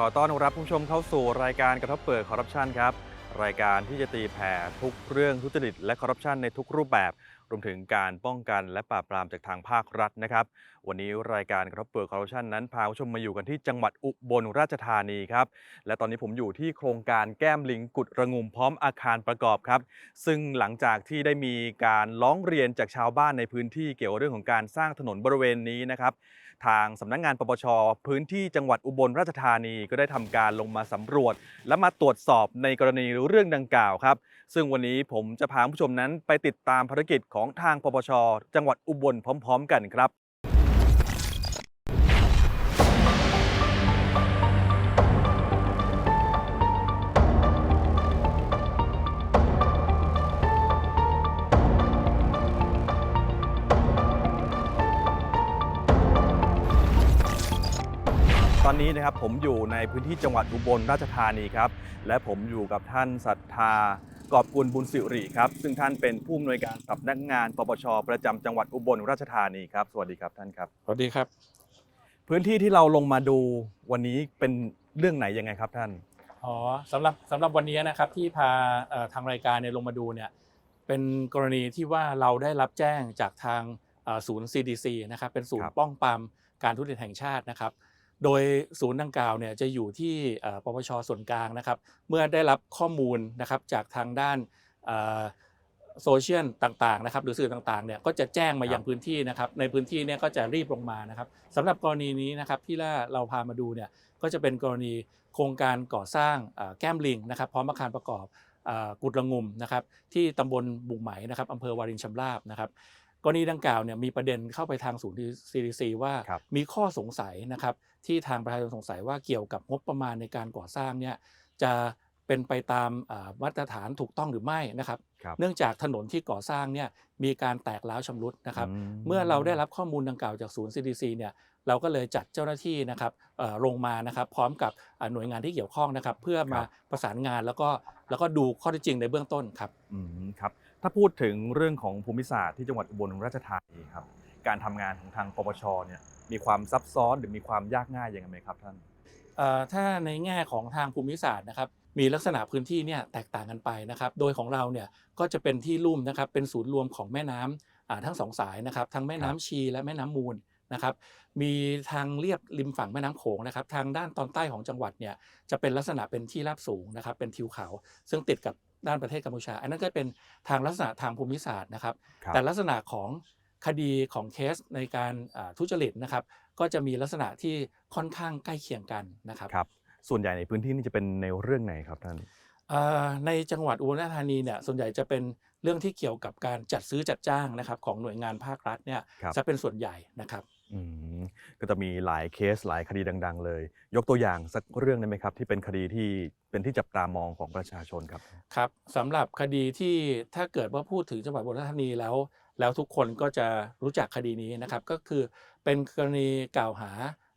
ขอต้อนรับผู้ชมเข้าสู่รายการกระทบเปิดคอร์รัปชันครับ รายการที่จะตีแผ่ทุกเรื่องทุจริตและคอร์รัปชันในทุกรูปแบบ รวมถึงการป้องกันและปราบปรามจากทางภาครัฐนะครับ วันนี้รายการกระทบเปิดคอร์รัปชันนั้นพาผู้ชมมาอยู่กันที่จังหวัดอุบลราชธานีครับ และตอนนี้ผมอยู่ที่โครงการแก้มลิงกุดระงุมพร้อมอาคารประกอบครับ ซึ่งหลังจากที่ได้มีการร้องเรียนจากชาวบ้านในพื้นที่เกี่ยวกับเรื่องของการสร้างถนนบริเวณนี้นะครับทางสำนักงานปปช พื้นที่จังหวัดอุบลราชธานีก็ได้ทำการลงมาสำรวจ และมาตรวจสอบในกรณีเรื่องดังกล่าวครับ ซึ่งวันนี้ผมจะพาผู้ชมนั้นไปติดตามภารกิจของทางปปช จังหวัดอุบลพร้อม ๆ กันครับตอนนี้นะครับผมอยู่ในพื้นที่จังหวัดอุบลราชธานีครับ และผมอยู่กับท่านศรัทธา กอบกุลบุญสิริครับ ซึ่งท่านเป็นผู้อำนวยการสำนักงานปปชประจำจังหวัดอุบลราชธานีครับ สวัสดีครับท่านครับ สวัสดีครับ พื้นที่ที่เราลงมาดูวันนี้เป็นเรื่องไหนยังไงครับท่าน อ๋อสำหรับสำหรับวันนี้นะครับที่พาเอ่อทางรายการเนี่ยลงมาดูเนี่ยเป็นกรณีที่ว่าเราได้รับแจ้งจากทางเอ่อศูนย์ CDC นะครับเป็นศูนครัย์บ ป้องปรามการทุจริตแห่งชาตินะครับ โดยศูนย์ดังกล่าวเนี่ยจะอยู่ที่เอ่อปปชส่วนกลางนะครับ เมื่อได้รับข้อมูลนะครับจากทางด้านเอ่อโซเชียลต่างๆนะครับหรือสื่อต่างๆเนี่ยก็จะแจ้งมายังพื้นที่นะครับ ในพื้นที่เนี่ยก็จะรีบลงมานะครับสำหรับกรณีนี้นะครับที่เราพามาดูเนี่ยก็จะเป็นกรณีโครงการก่อสร้างเอ่อแก้มลิงนะครับพร้อมอาคารประกอบเอ่อกุดละงุมนะครับที่ตำบลบุงไหมนะครับอำเภอวารินชำราบนะครับ กรณีดังกล่าวเนี่ยมีประเด็นเข้าไปทางศูนย์ CDC ว่าครับ มีข้อสงสัยนะครับที่ทางประชาชนสงสัยว่าเกี่ยวกับงบประมาณในการก่อสร้างเนี่ยจะเป็นไปตามอ่ามาตรฐานถูกต้องหรือไม่นะครับ ครับ เนื่องจากถนนที่ก่อสร้างเนี่ยมีการแตกร้าวชำรุดนะครับอืเมื่อเราได้รับข้อมูลดังกล่าวจากศูนย์ CDC เนี่ยเราก็เลยจัดเจ้าหน้าที่นะครับเอ่อลงมานะครับพร้อมกับอ่าหน่วยงานที่เกี่ยวข้องนะครับ เพื่อมาประสานงานแล้วก็แล้วก็ดูข้อเท็จจริงในเบื้องต้นครับ อืมครับ ถ้าพูดถึงเรื่องของภูมิศาสตร์ที่จังหวัดอุบลราชธานีครับการทำงานของทางปปชเนี่ยมีความซับซ้อนหรือมีความยากง่ายยังไงไหมครับท่านเอ่อถ้าในแง่ของทางภูมิศาสตร์นะครับมีลักษณะพื้นที่เนี่ยแตกต่างกันไปนะครับ โดยของเราเนี่ยก็จะเป็นที่ลุ่มนะครับเป็นศูนย์รวมของแม่น้ำอ่าทั้งสองสายนะครับทั้งแม่น้ำชีและแม่น้ำมูล นะครับ มีทางเรียบริมฝั่งแม่น้ำโขงนะครับ ทางด้านตอนใต้ของจังหวัดเนี่ยจะเป็นลักษณะเป็นที่ราบสูงนะครับ เป็นทิวเขา ซึ่งติดกับด้านประเทศกัมพูชา อันนั้นก็เป็นทางลักษณะทางภูมิศาสตร์นะครับ ครับ แต่ลักษณะของคดีของเคสในการอ่าทุจริตนะครับ ก็จะมีลักษณะที่ค่อนข้างใกล้เคียงกันนะครับ ครับ ส่วนใหญ่ในพื้นที่นี่จะเป็นในเรื่องไหนครับท่าน เอ่อในจังหวัดอุบลราชธานีเนี่ยส่วนใหญ่จะเป็นเรื่องที่เกี่ยวกับการจัดซื้อจัดจ้างนะครับของหน่วยงานภาครัฐเนี่ยครับ จะเป็นส่วนใหญ่นะครับ อืมก็จะมีหลายเคสหลายคดีดัง ๆ เลย ยกตัวอย่างสักเรื่องได้ไหมครับ ที่เป็นคดีที่เป็นที่จับตามองของประชาชนครับ ครับสำหรับคดีที่ถ้าเกิดว่าพูดถึงจังหวัดอุบลราชธานีแล้ว แล้วทุกคนก็จะรู้จักคดีนี้นะครับ ก็คือเป็นกรณีกล่าวหา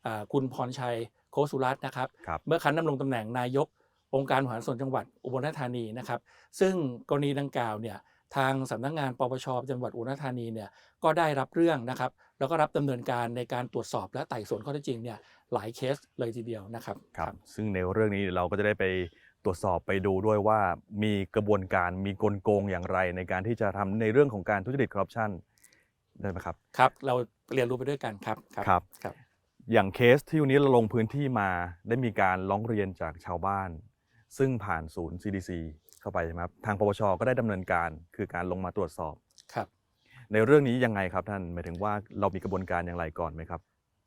อ่าคุณพรชัยโคสุรัตน์นะครับ ครับ เมื่อครั้นดำรงตำแหน่งนายกองค์การบริหารส่วนจังหวัดอุบลราชธานีนะครับ ซึ่งกรณีดังกล่าวเนี่ย ทางสำนักงานปปชจังหวัดอุบลราชธานีเนี่ยก็ได้รับเรื่องนะครับ แล้วก็รับดำเนินการในการตรวจสอบและไต่สวนข้อเท็จจริงเนี่ยหลายเคสเลยทีเดียวนะครับครับ ซึ่งในเรื่องนี้เราก็จะได้ไปตรวจสอบไปดูด้วยว่ามีกระบวนการมีกลโกงอย่างไร ในการที่จะทำในเรื่องของการทุจริตคอร์รัปชันได้ไหมครับครับ เราเรียนรู้ไปด้วยกันครับครับครับ อย่างเคสที่วันนี้เราลงพื้นที่มาได้มีการร้องเรียนจากชาวบ้าน ซึ่งผ่านศูนย์ CDC เข้าไปใช่ไหมครับทางปปชก็ได้ดำเนินการคือการลงมาตรวจสอบครับ ในเรื่องนี้ยังไงครับท่านหมายถึงว่าเรามีกระบวนการอย่างไรก่อนไหมครับ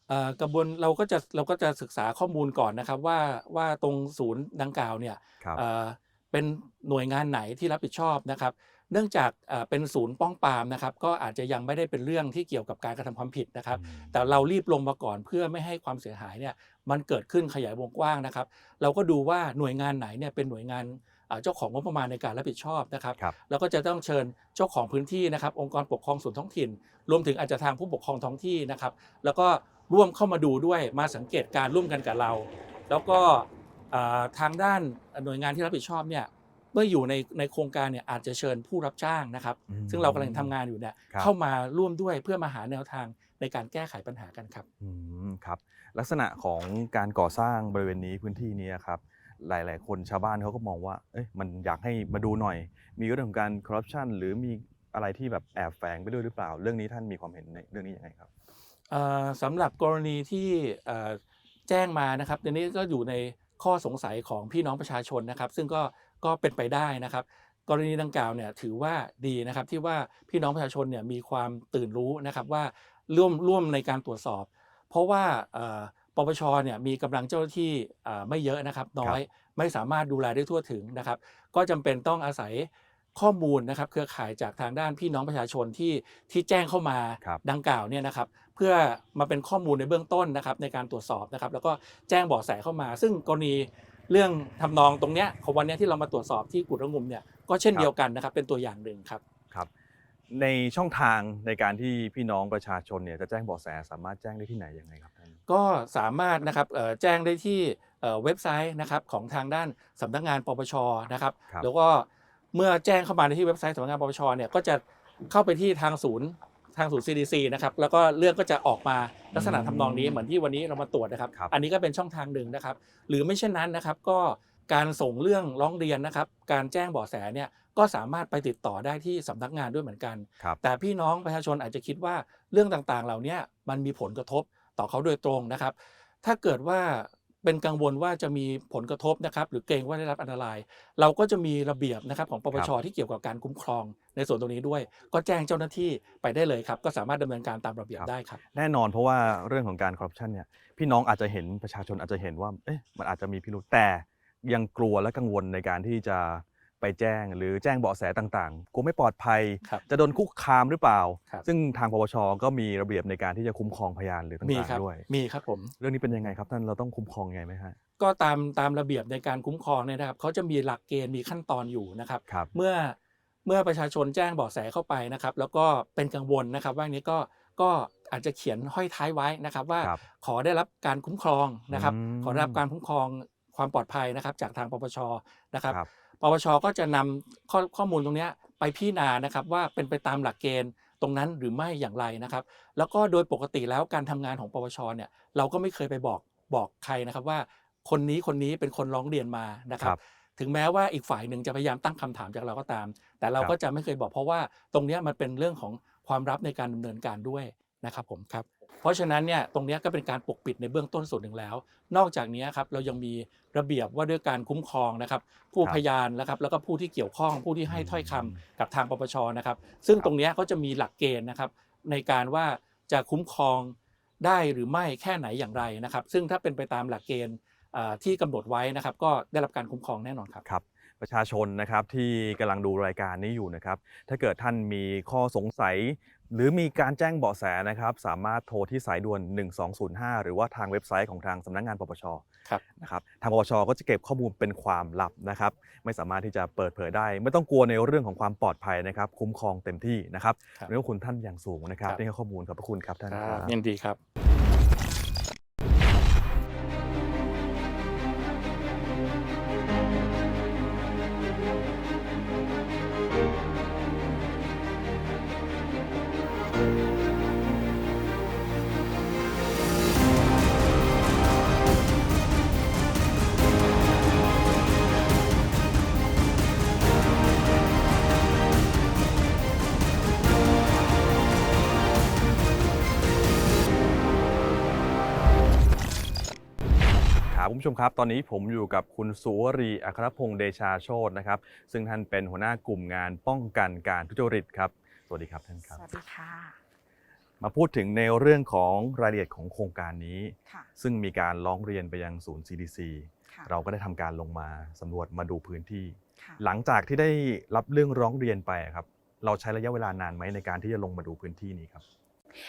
เอ่อกระบวนเราก็จะเราก็จะศึกษาข้อมูลก่อนนะครับว่าว่าตรงศูนย์ดังกล่าวเนี่ยครับเอ่อเป็นหน่วยงานไหนที่รับผิดชอบนะครับ เนื่องจากเอ่อเป็นศูนย์ป้องปรามนะครับก็อาจจะยังไม่ได้เป็นเรื่องที่เกี่ยวกับการกระทำความผิดนะครับ แต่เรารีบลงมาก่อนเพื่อไม่ให้ความเสียหายเนี่ยมันเกิดขึ้นขยายวงกว้างนะครับ เราก็ดูว่าหน่วยงานไหนเนี่ยเป็นหน่วยงาน เอ่อเจ้าของงบประมาณในการรับผิดชอบนะครับครับแล้วก็จะต้องเชิญเจ้าของพื้นที่นะครับ องค์กรปกครองส่วนท้องถิ่น รวมถึงอาจจะทางผู้ปกครองท้องที่นะครับ แล้วก็ร่วมเข้ามาดูด้วยมาสังเกตการร่วมกันกับเรา แล้วก็อ่าทางด้านหน่วยงานที่รับผิดชอบเนี่ยเมื่ออยู่ในในโครงการเนี่ยอาจจะเชิญผู้รับจ้างนะครับอืมซึ่งเรากำลังทำงานอยู่เนี่ยครับเข้ามาร่วมด้วยเพื่อมาหาแนวทางในการแก้ไขปัญหากันครับอืมครับ ลักษณะของการก่อสร้างบริเวณนี้พื้นที่นี้ครับ หลาย ๆ คนชาวบ้านเขาก็มองว่า เอ้ยมันอยากให้มาดูหน่อย มีเรื่องของการคอร์รัปชันหรือมีอะไรที่แบบแอบแฝงไปด้วยหรือเปล่า เรื่องนี้ท่านมีความเห็นในเรื่องนี้ยังไงครับสำหรับกรณีที่แจ้งมานะครับเดี๋ยวนี้ก็อยู่ในข้อสงสัยของพี่น้องประชาชนนะครับ ซึ่งก็ก็เป็นไปได้นะครับ กรณีดังกล่าวเนี่ยถือว่าดีนะครับที่ว่าพี่น้องประชาชนเนี่ยมีความตื่นรู้นะครับว่าร่วมร่วมในการตรวจสอบ เพราะว่า ปปชเนี่ยมีกำลังเจ้าหน้าที่เอ่อไม่เยอะนะครับน้อยไม่สามารถดูแลได้ทั่วถึงนะครับ ก็จำเป็นต้องอาศัยข้อมูลนะครับ เครือข่ายจากทางด้านพี่น้องประชาชนที่ที่แจ้งเข้ามาครับดังกล่าวเนี่ยนะครับ เพื่อมาเป็นข้อมูลในเบื้องต้นนะครับ ในการตรวจสอบนะครับ แล้วก็แจ้งเบาะแสเข้ามา ซึ่งกรณีเรื่องทำนองตรงเนี้ยของวันเนี้ยที่เรามาตรวจสอบที่กุดระงุมเนี่ยก็เช่นครับเดียวกันนะครับ เป็นตัวอย่างหนึ่งครับครับ ในช่องทางในการที่พี่น้องประชาชนเนี่ยจะแจ้งเบาะแสสามารถแจ้งได้ที่ไหนยังไงครับท่าน ก็สามารถนะครับเอ่อแจ้งได้ที่เอ่อเว็บไซต์นะครับของทางด้านสำนักงานปปชนะครับครับแล้วก็เมื่อแจ้งเข้ามาในที่เว็บไซต์สำนักงานปปชเนี่ยก็จะเข้าไปที่ทางศูนย์ทางศูนย์ CDC นะครับแล้วก็เรื่องก็จะออกมาลักษณะทำนองนี้เหมือนที่วันนี้เรามาตรวจนะครับครับ อันนี้ก็เป็นช่องทางหนึ่งนะครับ หรือไม่เช่นนั้นนะครับ ก็การส่งเรื่องร้องเรียนนะครับ การแจ้งเบาะแสเนี่ยก็สามารถไปติดต่อได้ที่สำนักงานด้วยเหมือนกันครับแต่พี่น้องประชาชนอาจจะคิดว่าเรื่องต่างๆ เหล่าเนี้ยมันมีผลกระทบ ต่อเขาโดยตรงนะครับ ถ้าเกิดว่าเป็นกังวลว่าจะมีผลกระทบนะครับ หรือเกรงว่าได้รับอันตราย เราก็จะมีระเบียบนะครับของปปชที่เกี่ยวกับการคุ้มครองในส่วนตรงนี้ด้วย ก็แจ้งเจ้าหน้าที่ไปได้เลยครับ ก็สามารถดำเนินการตามระเบียบครับได้ครับ แน่นอนเพราะว่าเรื่องของการคอร์รัปชันเนี่ยพี่น้องอาจจะเห็นประชาชนอาจจะเห็นว่าเอ๊ะมันอาจจะมีพิรุธแต่ยังกลัวและกังวลในการที่จะ ไปแจ้งหรือแจ้งเบาะแสต่างๆกลัวไม่ปลอดภัย ครับจะโดนคุกคามหรือเปล่า ครับ ซึ่งทางปปชก็มีระเบียบในการที่จะคุ้มครองพยานหรือมีต่างครับๆด้วย มีครับผม เรื่องนี้เป็นยังไงครับท่านเราต้องคุ้มครองยังไงไหมฮะก็ตามตามระเบียบในการคุ้มครองเนี่ยนะครับเขาจะมีหลักเกณฑ์มีขั้นตอนอยู่นะครับ ครับ เมื่อเมื่อประชาชนแจ้งเบาะแสเข้าไปนะครับ แล้วก็เป็นกังวลนะครับว่าอันนี้ก็ก็อาจจะเขียนห้อยท้ายไว้นะครับว่าครับขอได้รับการคุ้มครองนะครับ อืมขอได้รับการคุ้มครองความปลอดภัยนะครับ จากทางปปชนะครับ ครับ ปปชก็จะนำข้อข้อมูลตรงเนี้ยไปพิจารณานะครับว่าเป็นไปตามหลักเกณฑ์ตรงนั้นหรือไม่อย่างไรนะครับ แล้วก็โดยปกติแล้วการทำงานของปปชเนี่ยเราก็ไม่เคยไปบอกบอกใครนะครับว่าคนนี้คนนี้เป็นคนร้องเรียนมานะครับครับถึงแม้ว่าอีกฝ่ายหนึ่งจะพยายามตั้งคำถามจากเราก็ตาม แต่เราก็จะไม่เคยบอกเพราะว่าตรงเนี้ยมันเป็นเรื่องของความลับในการดำเนินการด้วยนะครับผมครับ เพราะฉะนั้นเนี่ยตรงนี้ก็เป็นการปกปิดในเบื้องต้นส่วนหนึ่งแล้ว นอกจากนี้ครับเรายังมีระเบียบว่าด้วยการคุ้มครองนะครับผู้พยานนะครับแล้วก็ผู้ที่เกี่ยวข้องผู้ที่ให้ถ้อยคำอืมกับทางปปชนะครับ ซึ่งตรงนี้ก็จะมีหลักเกณฑ์นะครับในการว่าจะคุ้มครองได้หรือไม่แค่ไหนอย่างไรนะครับ ซึ่งถ้าเป็นไปตามหลักเกณฑ์ที่กำหนดไว้นะครับ ก็ได้รับการคุ้มครองแน่นอนครับครับประชาชนนะครับที่กำลังดูรายการนี้อยู่นะครับ ถ้าเกิดท่านมีข้อสงสัย หรือมีการแจ้งเบาะแสนะครับ สามารถโทรที่สายด่วน 1205 หรือว่าทางเว็บไซต์ของทางสำนักงานปปชครับนะครับทางปปชก็จะเก็บข้อมูลเป็นความลับนะครับ ไม่สามารถที่จะเปิดเผยได้ ไม่ต้องกลัวในเรื่องของความปลอดภัยนะครับ คุ้มครองเต็มที่นะครับครับเรื่องคุณท่านอย่างสูงนะครับครับที่ให้ข้อมูลขอบพระคุณครับท่านคครัรับบยินดีครับ ผู้ชมครับ ตอนนี้ผมอยู่กับคุณสุวรีอัครพงษ์เดชาโชตนะครับ ซึ่งท่านเป็นหัวหน้ากลุ่มงานป้องกันการทุจริตครับ สวัสดีครับท่านครับ สวัสดีค่ะ มาพูดถึงในเรื่องของรายละเอียดของโครงการนี้ ค่ะซึ่งมีการร้องเรียนไปยังศูนย์ CDC ค่ะเราก็ได้ทำการลงมาสำรวจมาดูพื้นที่ ค่ะหลังจากที่ได้รับเรื่องร้องเรียนไปครับ เราใช้ระยะเวลานานไหมในการที่จะลงมาดูพื้นที่นี้ครับ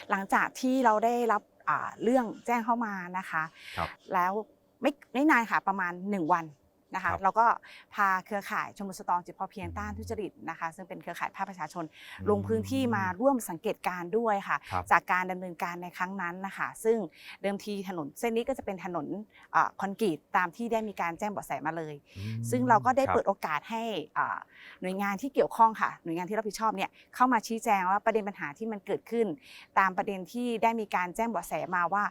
หลังจากที่เราได้รับอ่าเรื่องแจ้งเข้ามานะคะ ครับ แล้ว ไม่ไม่นานค่ะประมาณ 1 วัน นะคะครับเราก็พาเครือข่ายชมรมสตรองจิตพอเพียงต้านทุจริตนะคะซึ่งเป็นเครือข่ายภาคประชาชนลงพื้นที่มาร่วมสังเกตการณ์ด้วยค่ะครับจากการดำเนินการในครั้งนั้นนะคะซึ่งเดิมทีถนนเส้นนี้ก็จะเป็นถนนอ่าคอนกรีตตามที่ได้มีการแจ้งเบาะแสมาเลยอืมซึ่งเราก็ได้ครับเปิดโอกาสให้อ่าหน่วยงานที่เกี่ยวข้องค่ะ หน่วยงานที่รับผิดชอบเนี่ยเข้ามาชี้แจงว่าประเด็นปัญหาที่มันเกิดขึ้น ตามประเด็นที่ได้มีการแจ้งเบาะแสมาว่า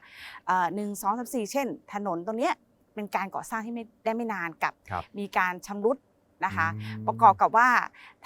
หนึ่งสองสามสี่เช่น ถนนตรงเนี้ย เป็นการก่อสร้างที่ไม่ได้ไม่นานกับ ครับมีการชำรุดนะคะ อืมประกอบกับว่า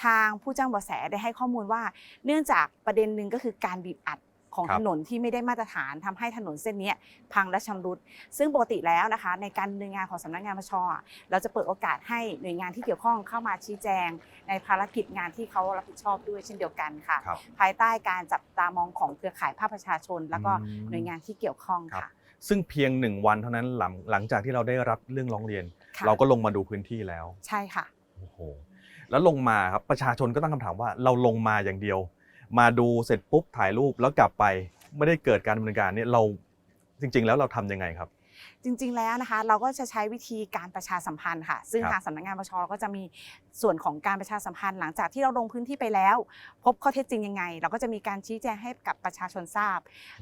ทางผู้แจ้งเบาะแสได้ให้ข้อมูลว่า เนื่องจากประเด็นหนึ่งก็คือการบีบอัดของครับถนนที่ไม่ได้มาตรฐานทำให้ถนนเส้นเนี้ยพังและชำรุด ซึ่งปกติแล้วนะคะ ในการดำเนินงานของสำนักงานปชอะเราจะเปิดโอกาสให้หน่วยงานที่เกี่ยวข้องเข้ามาชี้แจง ในภารกิจงานที่เขารับผิดชอบด้วยเช่นเดียวกันค่ะ ครับ ภายใต้การจับตามองของเครือข่ายภาคประชาชน แล้วก็อืม หน่วยงานที่เกี่ยวข้องครับ ค่ะ ซึ่งเพียงหนึ่งวันเท่านั้นหลังหลังจากที่เราได้รับเรื่องร้องเรียน ค่ะเราก็ลงมาดูพื้นที่แล้ว ใช่ค่ะ โอ้โห แล้วลงมาครับประชาชนก็ตั้งคำถามว่าเราลงมาอย่างเดียว มาดูเสร็จปุ๊บถ่ายรูปแล้วกลับไปไม่ได้เกิดการดำเนินการเนี่ยเราจริง ๆ แล้วเราทำยังไงครับ จริงๆแล้วนะคะเราก็จะใช้วิธีการประชาสัมพันธ์ค่ะ ซึ่งครับทางสำนักงานปชเราก็จะมีส่วนของการประชาสัมพันธ์ หลังจากที่เราลงพื้นที่ไปแล้ว พบข้อเท็จจริงยังไง เราก็จะมีการชี้แจงให้กับประชาชนทราบ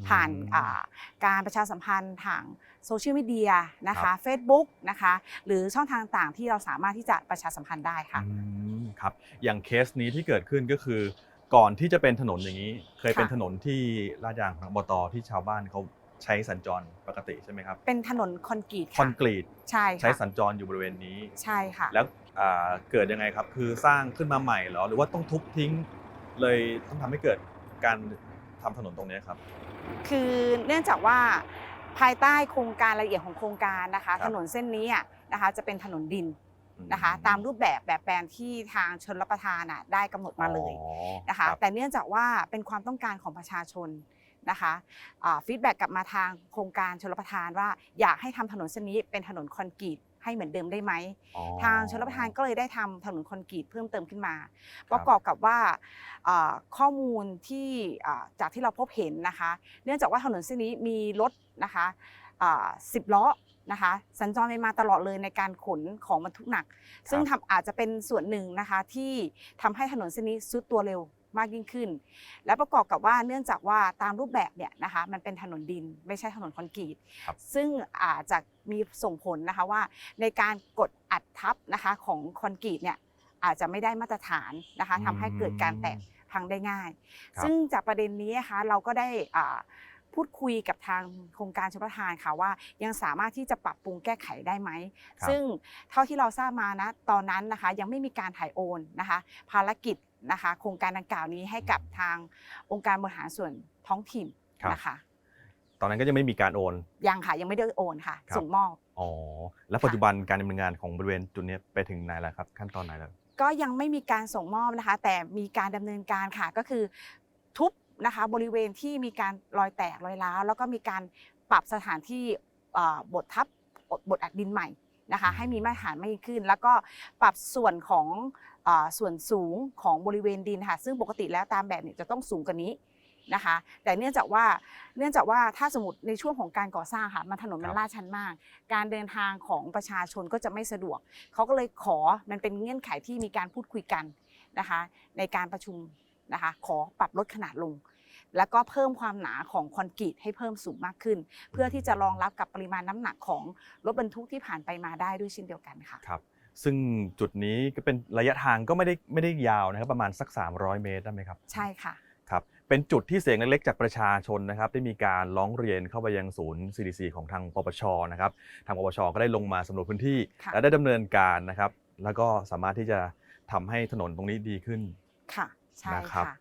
ผ่านอ่าการประชาสัมพันธ์ทางโซเชียลมีเดียนะครัคะบ Facebook นะคะหรือช่องทางต่างๆ ที่เราสามารถที่จะประชาสัมพันธ์ได้ค่ะอืมครับอย่างเคสนี้ที่เกิดขึ้นก็คือ ก่อนที่จะเป็นถนนอย่างนี้ เคยเป็นค่ะถนนที่ลาดยางของอบตที่ชาวบ้านเขา ใช้สัญจรปกติใช่ไหมครับ เป็นถนนคอนกรีตคอนกรีตใช่ใช้ค่ะสัญจรอยู่บริเวณนี้ ใช่ค่ะ แล้วอ่าเกิดยังไงครับ คือสร้างขึ้นมาใหม่เหรอ หรือว่าต้องทุบทิ้ง เลยต้องทำให้เกิดการทำถนนตรงนี้ครับ คือเนื่องจากว่าภายใต้โครงการรายละเอียดของโครงการนะคะ ครับ ถนนเส้นนี้อะนะคะจะเป็นถนนดินนะคะอืตามรูปแบบแบบแปลนที่ทางชนรับประทานอะได้กำหนดมาเลยอ๋อนะคะ รับแต่เนื่องจากว่าเป็นความต้องการของประชาชน นะคะฟีดแบ็กกลับมาทางโครงการชนรับประทานว่าอยากให้ทำถนนเส้นนี้เป็นถนนคอนกรีตให้เหมือนเดิมได้ไหมอ๋อทางชนรับประทานก็เลยได้ทำถนนคอนกรีตเพิ่มเติมขึ้นมาครับประกอบกับว่าอ่าข้อมูลที่อ่าจากที่เราพบเห็นนะคะ เนื่องจากว่าถนนเส้นนี้มีรถนะคะสิบล้อนะคะสัญจรไปมาตลอดเลยในการขนของบรรทุกหนัก ซึ่งทำอาจจะเป็นส่วนหนึ่งนะคะที่ทำให้ถนนเส้นนี้ซุดตัวเร็ว มากยิ่งขึ้น และประกอบกับว่าเนื่องจากว่าตามรูปแบบเนี่ยนะคะมันเป็นถนนดินไม่ใช่ถนนคอนกรีตครับซึ่งอาจจะมีส่งผลนะคะว่าในการกดอัดทับนะคะของคอนกรีตเนี่ยอาจจะไม่ได้มาตรฐานนะคะทำให้เกิดการแตกพังได้ง่ายครับซึ่งจากประเด็นนี้นะคะเราก็ได้อ่าพูดคุยกับทางโครงการชลประทานค่ะว่ายังสามารถที่จะปรับปรุงแก้ไขได้ไหมครับซึ่งเท่าที่เราทราบมานะตอนนั้นนะคะยังไม่มีการถ่ายโอนนะคะ ภารกิจ นะคะโครงการดังกล่าวนี้ให้กับทางองค์การบริหารส่วนท้องถิ่นครับนะคะตอนนั้นก็ยังไม่มีการโอนยังค่ะยังไม่ได้โอนค่ะครับส่งมอบอ๋อแล้วปัจจุบันการดำเนินงานของบริเวณจุดนี้ไปถึงไหนแล้วครับ ขั้นตอนไหนแล้วก็ยังไม่มีการส่งมอบนะคะ แต่มีการดำเนินการค่ะก็คือทุบนะคะบริเวณที่มีการรอยแตกรอยร้าวแล้วก็มีการปรับสถานที่เอ่อบดทับบดอัดดินใหม่ นะคะให้มีมาตรฐานมากยิ่งขึ้น แล้วก็ปรับส่วนของเอ่อส่วนสูงของบริเวณดินค่ะซึ่งปกติแล้วตามแบบเนี่ยจะต้องสูงกว่านี้นะคะแต่เนื่องจากว่าเนื่องจากว่าถ้าสมมติในช่วงของการก่อสร้างค่ะมันถนนมัครันบลาดชันมาก การเดินทางของประชาชนก็จะไม่สะดวก เขาก็เลยขอมันเป็นเงื่อนไขที่มีการพูดคุยกันนะคะในการประชุมนะคะขอปรับลดขนาดลง แล้วก็เพิ่มความหนาของคอนกรีตให้เพิ่มสูงมากขึ้น เพื่อที่จะรองรับกับปริมาณน้ำหนักของรถบรรทุกที่ผ่านไปมาได้ด้วยเช่นเดียวกันค่ะครับซึ่งจุดนี้ก็เป็นระยะทางก็ไม่ได้ไม่ได้ยาวนะครับประมาณสัก 300 เมตรได้ไหมครับ ใช่ค่ะครับเป็นจุดที่เสียงเล็กๆจากประชาชนนะครับได้มีการร้องเรียนเข้าไปยังศูนย์ CDC ของทางปปชนะครับทางปปชก็ได้ลงมาสำรวจพื้นที่ค่ะและได้ดำเนินการนะครับ แล้วก็สามารถที่จะทำให้ถนนตรงนี้ดีขึ้นค่ะใช่นะครับค่ะ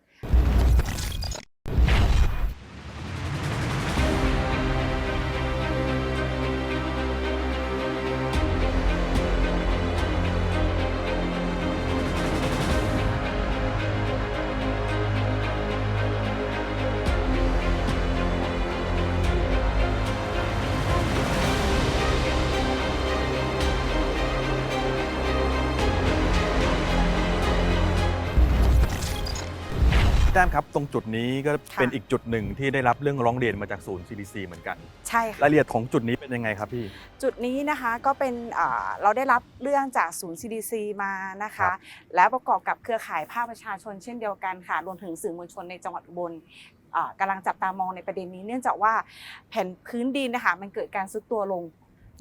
รับตรงจุดนี้ก็ค่ะเป็นอีกจุดหนึ่งที่ได้รับเรื่องร้องเรียนมาจากศูนย์ CDC เหมือนกัน ใช่ค่ะ รายละเอียดของจุดนี้เป็นยังไงครับพี่ จุดนี้นะคะก็เป็นอ่าเราได้รับเรื่องจากศูนย์ CDC มานะครัคะบแล้วประกอบกับเครือข่ายภาคประชาชนเช่นเดียวกันค่ะ รวมถึงสื่อมวลชนในจังหวัดอุบลอ่ากำลังจับตามองในประเด็นนี้ เนื่องจากว่าแผ่นพื้นดินนะคะมันเกิดการซุดตัวลง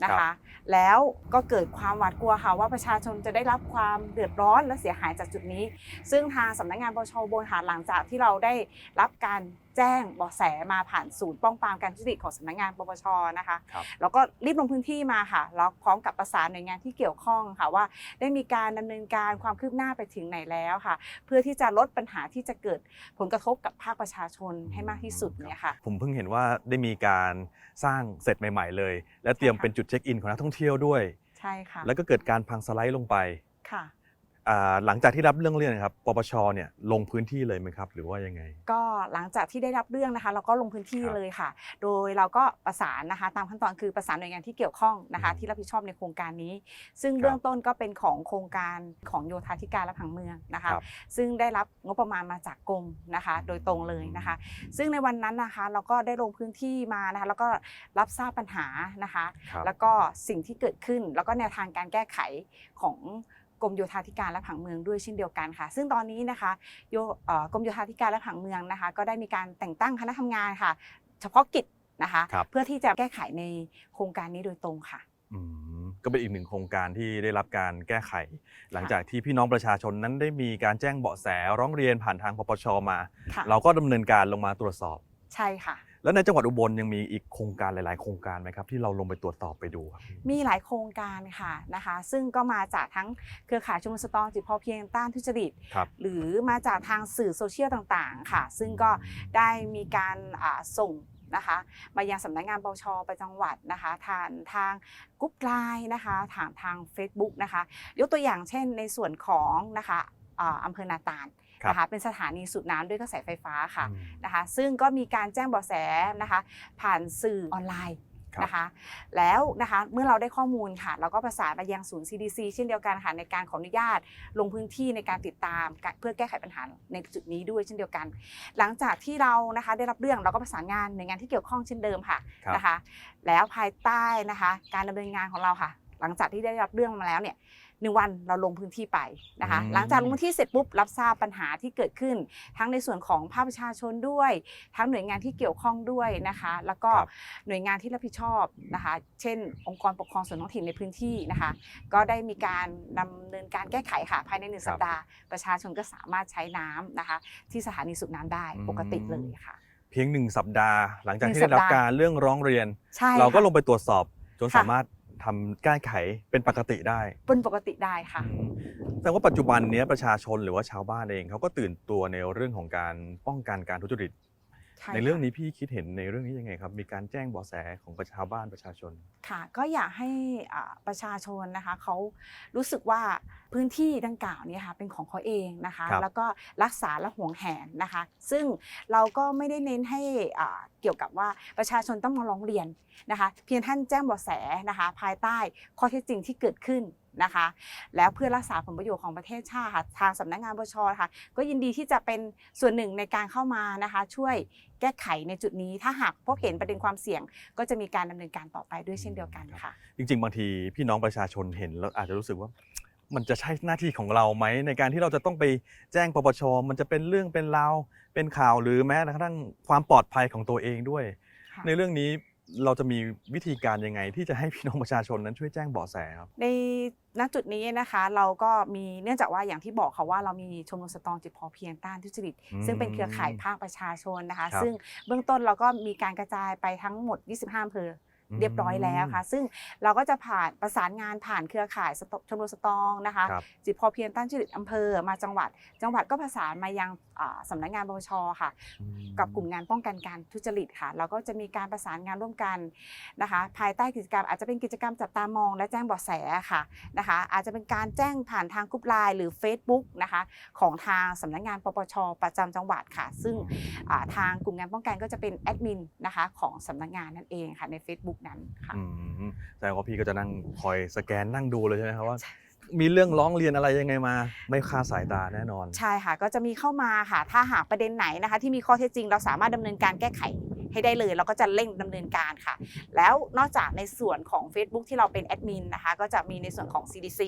นะคะ แล้วก็เกิดความหวาดกลัวค่ะว่าประชาชนจะได้รับความเดือดร้อนและเสียหายจากจุดนี้ ซึ่งทางสำนักงานปชอุบลค่ะหลังจากที่เราได้รับการ แจ้งเบาะแสมาผ่านศูนย์ป้องปรามการทุจริตของสำนักงานปปชนะคะครับแล้วก็รีบลงพื้นที่มาค่ะแล้วพร้อมกับประสานหน่วยงานที่เกี่ยวข้องค่ะว่า ได้มีการดำเนินการความคืบหน้าไปถึงไหนแล้วค่ะ เพื่อที่จะลดปัญหาที่จะเกิดผลกระทบกับภาคประชาชนให้มากที่สุดเนี่ยค่ะผมเพิ่งเห็นว่าได้มีการสร้างเสร็จใหม่ ๆ เลย และเตรียมใช่ค่ะเป็นจุดเช็คอินของนักท่องเที่ยวด้วย ใช่ค่ะแล้วก็เกิดการพังสไลด์ลงไปค่ะอ่า หลังจากที่รับเรื่องเรียนครับปปชเนี่ยลงพื้นที่เลยไหมครับ หรือว่ายังไง ก็หลังจากที่ได้รับเรื่องนะคะ เราก็ลงพื้นที่ครับเลยค่ะ โดยเราก็ประสานนะคะ ตามขั้นตอนคือประสานหน่วยงานที่เกี่ยวข้องนะคะอืมที่รับผิดชอบในโครงการนี้ ซึ่งครับเบื้องต้นก็เป็นของโครงการของโยธาธิการและผังเมืองนะคะครับซึ่งได้รับงบประมาณมาจากกรมนะคะ โดยตรงเลยนะคะ ซึ่งในวันนั้นนะคะเราก็ได้ลงพื้นที่มานะคะ แล้วก็รับทราบปัญหานะคะครับแล้วก็สิ่งที่เกิดขึ้นแล้วก็แนวทางการแก้ไขของ กรมโยธาธิการและผังเมืองด้วยเช่นเดียวกันค่ะ ซึ่งตอนนี้นะคะโยเอ่อกรมโยธาธิการและผังเมืองนะคะ ก็ได้มีการแต่งตั้งคณะทำงานค่ะ เฉพาะกิจนะคะครับเพื่อที่จะแก้ไขในโครงการนี้โดยตรงค่ะอืมก็เป็นอีกหนึ่งโครงการที่ได้รับการแก้ไข หลังจากที่พี่น้องประชาชนนั้นได้มีการแจ้งเบาะแสร้องเรียนผ่านทางปปชมาค่ะเราก็ดำเนินการลงมาตรวจสอบ ใช่ค่ะ แล้วในจังหวัดอุบลยังมีอีกโครงการหลาย ๆ โครงการไหมครับที่เราลงไปตรวจสอบไปดูครับมีหลายโครงการค่ะนะคะ ซึ่งก็มาจากทั้งเครือข่ายชุมชนสตรองจิตพอเพียงต้านทุจริต ครับ หรือมาจากทางสื่อโซเชียลต่างๆ ค่ะ ซึ่งก็ได้มีการอ่าส่งนะคะ มายังสำนักงานปชประจังหวัดนะคะ ทางทางกรุ๊ปไลน์นะคะทางทาง Facebook นะคะ ยกตัวอย่างเช่นในส่วนของนะคะอ่าอำเภอนาตาล นะคะเป็นสถานีสูบน้ำด้วยกระแสไฟฟ้าค่ะอืมนะคะซึ่งก็มีการแจ้งเบาะแสนะคะผ่านสื่อออนไลน์ครับนะคะแล้วนะคะเมื่อเราได้ข้อมูลค่ะ เราก็ประสานไปยังศูนย์ CDC เช่นเดียวกันค่ะในการขออนุญาตลงพื้นที่ในการติดตามการเพื่อแก้ไขปัญหาในจุดนี้ด้วยเช่นเดียวกัน หลังจากที่เรานะคะได้รับเรื่องเราก็ประสานงานหน่วยงานที่เกี่ยวข้องเช่นเดิมค่ะครับนะคะแล้วภายใต้นะคะการดำเนินงานของเราค่ะ หลังจากที่ได้รับเรื่องมาแล้วเนี่ย หนึ่งวันเราลงพื้นที่ไปนะคะอืมหลังจากลงพื้นที่เสร็จปุ๊บรับทราบปัญหาที่เกิดขึ้น ทั้งในส่วนของภาคประชาชนด้วย ทั้งหน่วยงานที่เกี่ยวข้องด้วยนะคะ แล้วก็ครับหน่วยงานที่รับผิดชอบนะคะ เช่น องค์กรปกครองส่วนท้องถิ่นในพื้นที่นะคะ ก็ได้มีการดำเนินการแก้ไขค่ะภายในหนึ่งครับสัปดาห์ประชาชนก็สามารถใช้น้ำนะคะ ที่สถานีสูบน้ำได้อืมปกติเลยค่ะ เพียงหนึ่งสัปดาห์ หลังจากหนึ่งที่ได้รับสัปดาห์การเรื่องร้องเรียนใช่เราก็ค่ะลงไปตรวจสอบจนค่ะสามารถ ทำแก้ไขเป็นปกติได้เป็นปกติได้ค่ะ อืมแต่ว่าปัจจุบันเนี้ยประชาชนหรือว่าชาวบ้านเองเขาก็ตื่นตัวในเรื่องของการป้องกันการทุจริต ใช่ในเรื่องค่ะนี้พี่คิดเห็นในเรื่องนี้ยังไงครับ มีการแจ้งเบาะแสของประชาบ้านประชาชน ค่ะ ก็อยากให้อ่าประชาชนนะคะเขารู้สึกว่าพื้นที่ดังกล่าวเนี่ยค่ะเป็นของเขาเองนะคะครับแล้วก็รักษาและห่วงแหนนะคะ ซึ่งเราก็ไม่ได้เน้นให้อ่าเกี่ยวกับว่าประชาชนต้องมาร้องเรียนนะคะ เพียงท่านแจ้งเบาะแสนะคะ ภายใต้ข้อเท็จจริงที่เกิดขึ้น นะคะ แล้วเพื่อรักษาผลประโยชน์ของประเทศชาติค่ะทางสำนักงานปชค่ะ ก็ยินดีที่จะเป็นส่วนหนึ่งในการเข้ามานะคะ ช่วยแก้ไขในจุดนี้ ถ้าหากพบเห็นประเด็นความเสี่ยง ก็จะมีการดำเนินการต่อไปด้วยเช่นเดียวกันค่ะ จริง ๆ บางทีพี่น้องประชาชนเห็นแล้วอาจจะรู้สึกว่ามันจะใช่หน้าที่ของเราไหมในการที่เราจะต้องไปแจ้งปปช มันจะเป็นเรื่องเป็นราวเป็นข่าวหรือแม้กระทั่งความปลอดภัยของตัวเองด้วยค่ะในเรื่องนี้ เราจะมีวิธีการยังไง ที่จะให้พี่น้องประชาชนนั้นช่วยแจ้งเบาะแสครับ ในณจุดนี้นะคะเราก็มีเนื่องจากว่าอย่างที่บอกค่ะว่าเรามีชมรมสตรองจิตพอเพียงต้านทุจริต อืมซึ่งเป็นเครือข่ายภาคประชาชนนะคะ ครับ ซึ่งเบื้องต้นเราก็มีการกระจายไปทั้งหมด 25อำเภออเรียบร้อยแล้วค่ะ ซึ่งเราก็จะผ่านประสานงานผ่านเครือข่ายสตชมรมสตรองนะคะ ครับ จิตพอเพียงต้านทุจริตอำเภอมาจังหวัด จังหวัดก็ประสานมายังอ่า สำนักงานปปชค่ะอืมกับกลุ่มงานป้องกันการทุจริตค่ะเราก็จะมีการประสานงานร่วมกันนะคะ ภายใต้กิจกรรมอาจจะเป็นกิจกรรมจับตามอง และแจ้งเบาะแสค่ะนะคะ อาจจะเป็นการแจ้งผ่านทางกรุ๊ปไลน์หรือ Facebook นะคะของทางสำนักงานปปชประจำจังหวัดค่ะ ซึ่งอ่าทางกลุ่มงานป้องกันก็จะเป็นแอดมินนะคะของสำนักงานนั่นเองค่ะใน Facebook นั้นค่ะอืมแสดงว่าพี่ก็จะนั่งคอยสแกนนั่งดูเลยใช่ไหมครับว่า มีเรื่องร้องเรียนอะไรยังไงมา ไม่คลาดสายตาแน่นอน ใช่ค่ะ ก็จะมีเข้ามาค่ะ ถ้าหากประเด็นไหนนะคะ ที่มีข้อเท็จจริง เราสามารถดำเนินการแก้ไขให้ได้เลย เราก็จะเร่งดำเนินการค่ะ แล้วนอกจากในส่วนของ Facebook ที่เราเป็นแอดมินนะคะ ก็จะมีในส่วนของ CDC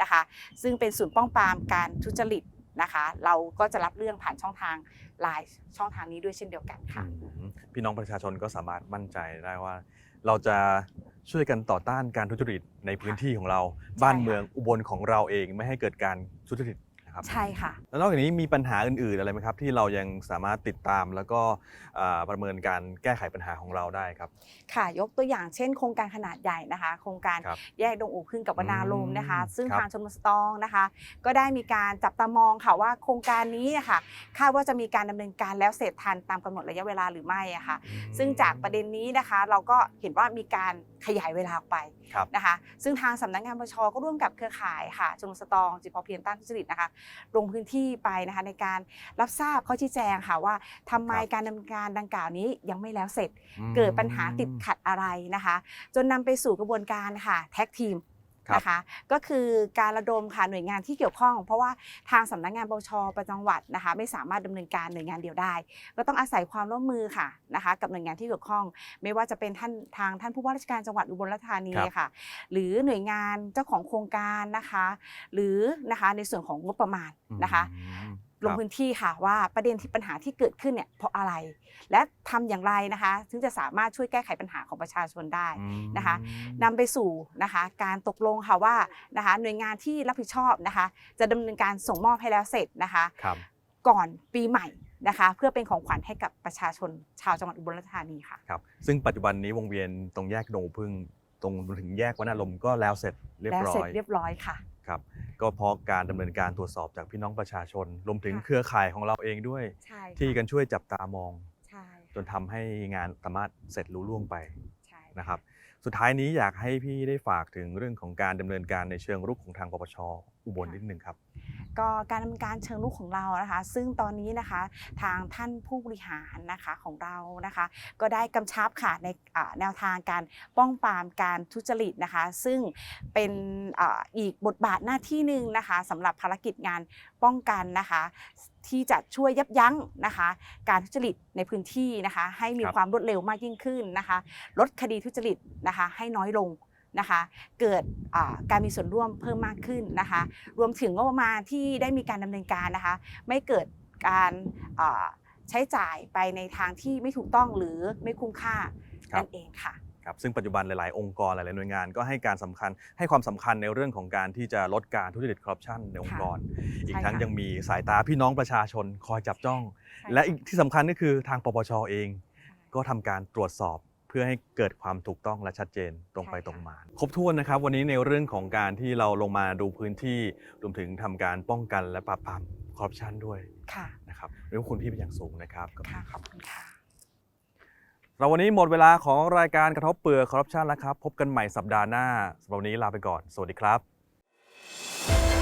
นะคะ ซึ่งเป็นศูนย์ป้องปรามการทุจริตนะคะ เราก็จะรับเรื่องผ่านช่องทางไลน์ช่องทางนี้ด้วยเช่นเดียวกันค่ะ อืมพี่น้องประชาชนก็สามารถมั่นใจได้ว่า เราจะช่วยกันต่อต้านการทุจริตในพื้นที่ของเรา บ้านเมืองอุบลของเราเองไม่ให้เกิดการทุจริต นะครับใช่ค่ะ แล้วนอกจากนี้มีปัญหาอื่นๆอะไรไหมครับ ที่เรายังสามารถติดตามแล้วก็อ่าประเมินการแก้ไขปัญหาของเราได้ครับ ค่ะ ยกตัวอย่างเช่นโครงการขนาดใหญ่นะคะ โครงการครับแยกดงอูพึ่งกับวนาลมนะคะ อืมซึ่งครับ ทางชมรมสตองนะคะ ก็ได้มีการจับตามองค่ะว่าโครงการนี้นะคะคาดว่าจะมีการดำเนินการแล้วเสร็จทันตามกำหนดระยะเวลาหรือไม่อะค่ะ ซึ่งจากประเด็นนี้นะคะ เราก็เห็นว่ามีการขยายเวลาออกไปครับนะคะ ซึ่งทางสำนักงานปชก็ร่วมกับเครือข่ายค่ะชมรมสตองจิตพอเพียงต้านทุจริตนะคะลงพื้นที่ไปนะคะในการรับทราบข้อชี้แจงค่ะว่าทำไมครับการดำเนินการดังกล่าวนี้ยังไม่แล้วเสร็จอืมเกิดปัญหาติดขัดอะไรนะคะ จนนำไปสู่กระบวนการค่ะแท็กทีมครับ นะคะ ก็คือการระดมค่ะหน่วยงานที่เกี่ยวข้อง เพราะว่าทางสำนักงานปชประจังหวัดนะคะ ไม่สามารถดำเนินการหน่วยงานเดียวได้ ก็ต้องอาศัยความร่วมมือค่ะนะคะ กับหน่วยงานที่เกี่ยวข้อง ไม่ว่าจะเป็นท่านทางท่านผู้ว่าราชการจังหวัดอุบลราชธานีครับค่ะ หรือหน่วยงานเจ้าของโครงการนะคะ หรือนะคะในส่วนของงบประมาณนะคะอืม ลงครับพื้นที่ค่ะว่าประเด็นที่ปัญหาที่เกิดขึ้นเนี่ยเพราะอะไร และทำอย่างไรนะคะถึงจะสามารถช่วยแก้ไขปัญหาของประชาชนได้อืมนะคะนำไปสู่นะคะการตกลงค่ะว่านะคะหน่วยงานที่รับผิดชอบนะคะ จะดำเนินการส่งมอบให้แล้วเสร็จนะคะครับก่อนปีใหม่นะคะเพื่อเป็นของขวัญให้กับประชาชนชาวจังหวัดอุบลราชธานีค่ะครับซึ่งปัจจุบันนี้วงเวียนตรงแยกดงอู่พึ่งตรงถึงแยกวนารมณ์ก็แล้วเสร็จเรียบแล้วร้เสร็จอยเรียบร้อยค่ะ ครับก็เพราะการดำเนินการตรวจสอบจากพี่น้องประชาชน รวมถึงค่ะ เครือข่ายของเราเองด้วย ใช่ที่กันช่วยจับตามอง ใช่จนทำให้งานสามารถเสร็จลุล่วงไปใช่นะครับ สุดท้ายนี้อยากให้พี่ได้ฝากถึงเรื่องของการดำเนินการในเชิงรุกของทางปปชอุบลนิดนึงครับ ก็การดำเนินการเชิงลุกของเรานะคะ ซึ่งตอนนี้นะคะทางท่านผู้บริหารนะคะของเรานะคะ ก็ได้กำชับค่ะในอ่าแนวทางการป้องปรามการทุจริตนะคะ ซึ่งเป็นอาอีกบทบาทหน้าที่หนึ่งนะคะสำหรับภารกิจงานป้องกันนะคะ ที่จะช่วยยับยั้งนะคะ การทุจริตในพื้นที่นะคะ ให้มีครับความรวดเร็วมากยิ่งขึ้นนะคะ ลดคดีทุจริตนะคะ ให้น้อยลง นะคะเกิดอ่าการมีส่วนร่วมเพิ่มมากขึ้นนะคะรวมถึงงบประมาณที่ได้มีการดำเนินการนะคะไม่เกิดการอ่าใช้จ่ายไปในทางที่ไม่ถูกต้องหรือไม่คุ้มค่าครับนั่นเองค่ะครับซึ่งปัจจุบันหลาย ๆ องค์กรหลาย ๆ หน่วยงานก็ให้การสำคัญให้ความสำคัญในเรื่องของการที่จะลดการทุจริตคอร์รัปชันในองค์กร อีกทั้งค่ะยังมีสายตาพี่น้องประชาชนคอยจับจ้อง และอีกที่สำคัญก็คือทางปปชเอง ก็ทำการตรวจสอบ เพื่อให้เกิดความถูกต้องและชัดเจนตรงไปใช่ค่ะตรงมา ครบถ้วนนะครับ วันนี้ในเรื่องของการที่เราลงมาดูพื้นที่รวมถึงทำการป้องกันและปราบปรามคอร์รัปชันด้วยค่ะนะครับเรื่องคุณพี่เป็นอย่างสูงนะครับค่ะขอบคุณค่ะเราวันนี้หมดเวลาของรายการกระทบเปลือกคอร์รัปชันแล้วครับ พบกันใหม่สัปดาห์หน้าสำหรับวันนี้ลาไปก่อน สวัสดีครับ